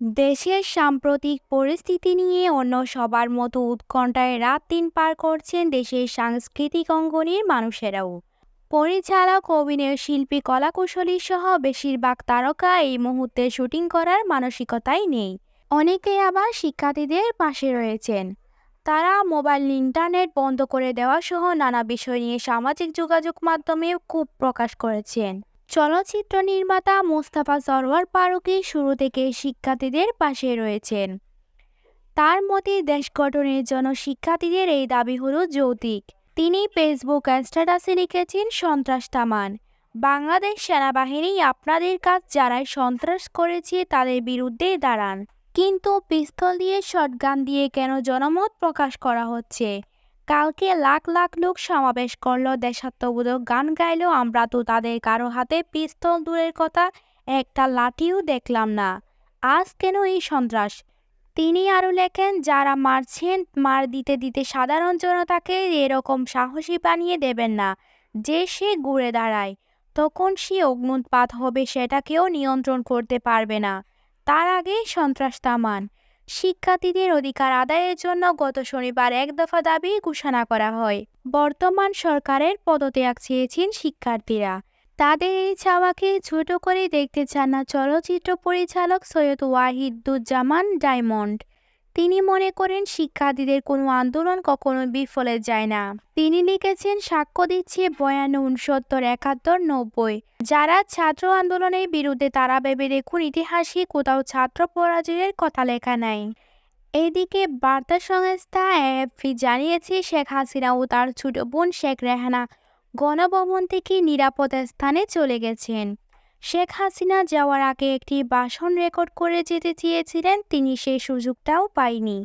দেশের সাম্প্রতিক পরিস্থিতি নিয়ে অন্য সবার মতো উৎকণ্ঠায় রাত দিন পার করছেন দেশের সাংস্কৃতিক অঙ্গনের মানুষেরাও। পরিচালক, অভিনয় শিল্পী, কলাকুশলী সহ বেশিরভাগ তারকা এই মুহূর্তে শুটিং করার মানসিকতাই নেই। অনেকে আবার শিক্ষার্থীদের পাশে রয়েছেন। তারা মোবাইল, ইন্টারনেট বন্ধ করে দেওয়া সহ নানা বিষয় নিয়ে সামাজিক যোগাযোগ মাধ্যমে খুব প্রকাশ করেছেন। চলচ্চিত্র নির্মাতা মোস্তাফা সরওয়ার ফারুকী শুরু থেকে শিক্ষার্থীদের পাশে রয়েছেন। তার মতে, দেশ গঠনের জন্য শিক্ষার্থীদের এই দাবি হলো যৌতিক। তিনি ফেসবুক স্ট্যাটাসে লিখেছেন, সন্ত্রাস থামান। বাংলাদেশ সেনাবাহিনী আপনাদের কাজ যারাই সন্ত্রাস করেছে তাদের বিরুদ্ধে দাঁড়ান। কিন্তু পিস্তল দিয়ে, শটগান দিয়ে কেন জনমত প্রকাশ করা হচ্ছে? কালকে লাখ লাখ লোক সমাবেশ করল, দেশাত্মবোধক গান গাইলো। আমরা তো তাদের কারও হাতে পিস্তল দূরের কথা, একটা লাঠিও দেখলাম না। আজ কেন এই সন্ত্রাস? তিনি আরও লেখেন, যারা মারছেন, মার দিতে দিতে সাধারণ জনতাকে এরকম সাহসী বানিয়ে দেবেন না। যে সে ঘুরে দাঁড়ায়, তখন সে অগ্নুৎপাত হবে, সেটাকেও নিয়ন্ত্রণ করতে পারবে না। তার আগে সন্ত্রাস থামান। শিক্ষার্থীদের অধিকার আদায়ের জন্য গত শনিবার এক দফা দাবি ঘোষণা করা হয়। বর্তমান সরকারের পদত্যাগ চেয়েছেন শিক্ষার্থীরা। তাদের এই চাওয়াকে ছোট করে দেখতে চান না চলচ্চিত্র পরিচালক সৈয়দ ওয়াহিদুজ্জামান ডায়মন্ড। তিনি মনে করেন শিক্ষার্থীদের কোনো আন্দোলন কখনো বিফলে যায় না। তিনি লিখেছেন, সাক্ষ্য দিচ্ছে বয়ান উনসত্তর একাত্তর, নব্বই। যারা ছাত্র আন্দোলনের বিরুদ্ধে তারা ভেবে দেখুন, ইতিহাসে কোথাও ছাত্র পরাজয়ের কথা লেখা নাই। এদিকে বার্তা সংস্থা এএফপি জানিয়েছে, শেখ হাসিনা ও তার ছোট বোন শেখ রেহানা গণভবন থেকে নিরাপদ স্থানে চলে গেছেন। শেখ হাসিনা যাওয়ার আগে একটি ভাষণ রেকর্ড করে যেতে চেয়েছিলেন তিনি সেই সুযোগটাও পায়নি।